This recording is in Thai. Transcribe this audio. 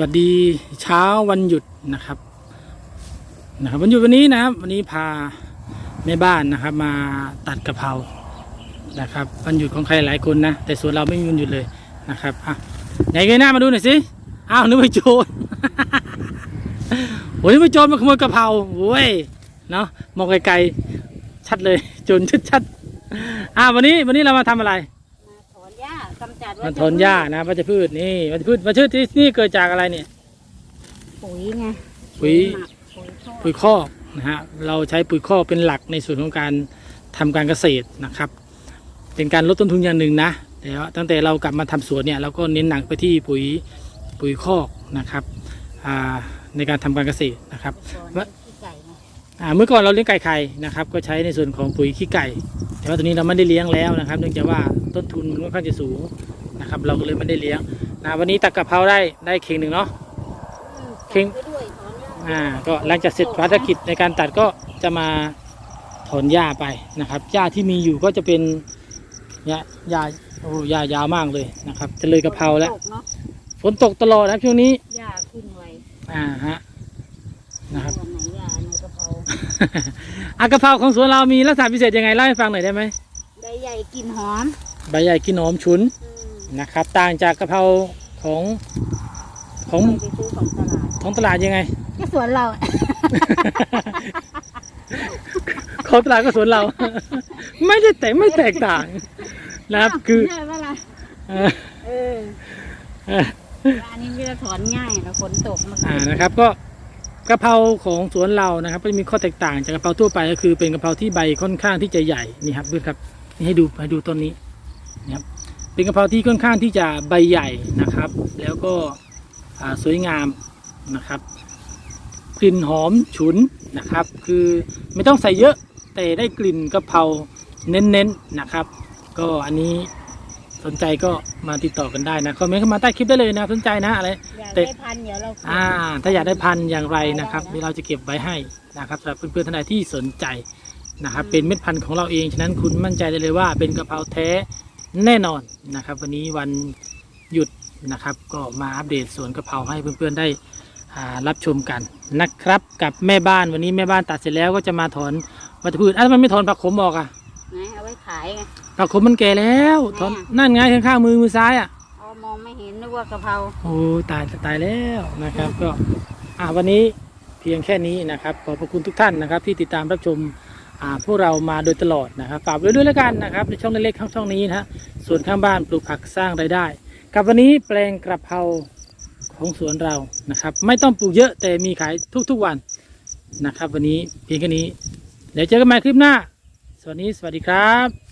วัสดีเช้าวันหยุดนะครับนะครับวันหยุดวันนี้นะครับ วันนี้พาแม่บ้านนะครับ มาตัดกะเพรานะครับ วันหยุดของใครหลายคนนะแต่ส่วนเราไม่มีวันหยุดเลยนะครับอะไหนเงยหน้ามาดูหน่อยสิอ้าวนึกว่าโจรโอ้ยนึกว่าโจรมาขโมยกะเพราโว้ยเนาะมองไกลๆชัดเลยโจรชัดๆอ่าวันนี้วันนี้เรามาทำอะไร กำจัดมันทนหญ้านะวัชพืชนี่วัชพืชวัชพืชที่นี่เกิดจากอะไรเนี่ย ปุ๋ยไงปุ๋ยหมักปุ๋ยทอดปุ๋ยคอกนะฮะเราใช้ปุ๋ยคอกเป็นหลักในส่วนของการทำการเกษตรนะครับ เป็นการลดต้นทุนอย่างหนึ่งนะแต่ว่าตั้งแต่เรากลับมาทำสวนเนี่ยเราก็เน้นหนักไปที่ปุ๋ยปุ๋ยคอกนะครับอ่าในการทำการเกษตรนะครับก่อนขี้ไก่ไงอ่าเมื่อก่อนเราเลี้ยงไก่ไข่นะครับ ก็ใช้ในส่วนของปุ๋ยขี้ไก่ แต่ว่าตอนนี้เราไม่ได้เลี้ยงแล้วนะครับ เนื่องจากว่าต้นทุนมันค่อนข้างจะสูงนะครับ เราก็เลยไม่ได้เลี้ยงนะวันนี้ตักกะเพราได้ได้เข่งหนึ่งเนาะอืมเข่งตัดไปด้วยถอนหญ้าอ่าก็หลังจากเสร็จภารกิจในการตัดก็จะมาถอนหญ้าไปนะครับหญ้าที่มีอยู่ก็จะเป็นหญ้าหญ้าโอ้หญ้ายาวมากเลยนะครับ จะเลยกะเพราแล้วตกเนาะฝนตกตลอดนะครับช่วงนี้หญ้าขึ้นไวอ่าฮะ อากะเพราของสวนเรามีลักษณะพิเศษยังไงเล่าให้ฟังหน่อยได้ไหมใบใหญ่กลิ่นหอมใบใหญ่กินหอมฉุนอืมนะครับ ต่างจากกะเพราของของไปซื้อของตลาดของตลาดยังไง ก็สวนเรา ของตลาดก็สวนเรา ไม่ได้แตกไม่แตกต่าง นะครับคือใช่ปะล่ะเอ่อเออเอ่อ อันนี้มันจะถอนง่ายแล้วฝนตกมาอ่านะครับก็ กะเพราของสวนเรานะครับ ก็จะมีข้อแตกต่างจากกะเพราทั่วไปก็คือเป็นกะเพราที่ใบค่อนข้างที่จะใหญ่นี่ครับดูครับนี่ให้ดูให้ดูต้นนี้นะครับเป็นกะเพราที่ค่อนข้างที่จะใบใหญ่นะครับ แล้วก็สวยงามนะครับกลิ่นหอมฉุนนะครับ คือไม่ต้องใส่เยอะแต่ได้กลิ่นกะเพราเน้นๆนะครับ ก็อันนี้ สนใจก็มาติดต่อกันได้นะคอมเมนต์เข้ามาใต้คลิปได้เลยนะสนใจนะอะไร อยากแต่ได้พันธุ์เดี๋ยวเราอ่า ถ้าอยากได้พันธุ์อย่างไรนะครับเดี๋ยวเราจะเก็บไว้ให้นะครับสำหรับเพื่อนๆท่านใดที่สนใจนะครับ เป็นเม็ดพันธุ์ของเราเอง ฉะนั้นคุณมั่นใจได้เลยว่าเป็นกะเพราแท้แน่นอนนะครับ วันนี้วันหยุดนะครับ ก็มาอัปเดตสวนกะเพราให้เพื่อนๆได้อ่ารับชมกันนะครับ กับแม่บ้านวันนี้แม่บ้านตัดเสร็จแล้วก็จะมาถอนวัชพืชอะทำไมไม่ถอนผักขมออกอะ ไหนเอาไว้ขายไง ผักขมมันแก่แล้วถอนนั่นไงข้างๆมือมือซ้ายอะเอามองไม่เห็นนึกว่ากะเพรา โอ้ตายตายแล้วนะครับก็อ่าวันนี้เพียงแค่นี้นะครับขอบพระคุณทุกท่านนะครับ ที่ติดตามรับชมอ่าพวกเรามาโดยตลอดนะครับฝากไว้ด้วยแล้วกันนะครับในช่องเล็กๆข้างช่องนี้นะฮะส่วนข้างบ้านปลูกผักสร้างรายได้ กับวันนี้แปลงกระเพราของสวนเรานะครับ ไม่ต้องปลูกเยอะแต่มีขายทุกๆวันนะครับ วันนี้เพียงแค่นี้เดี๋ยวเจอกันใหม่คลิปหน้า สวัสดีสวัสดีครับ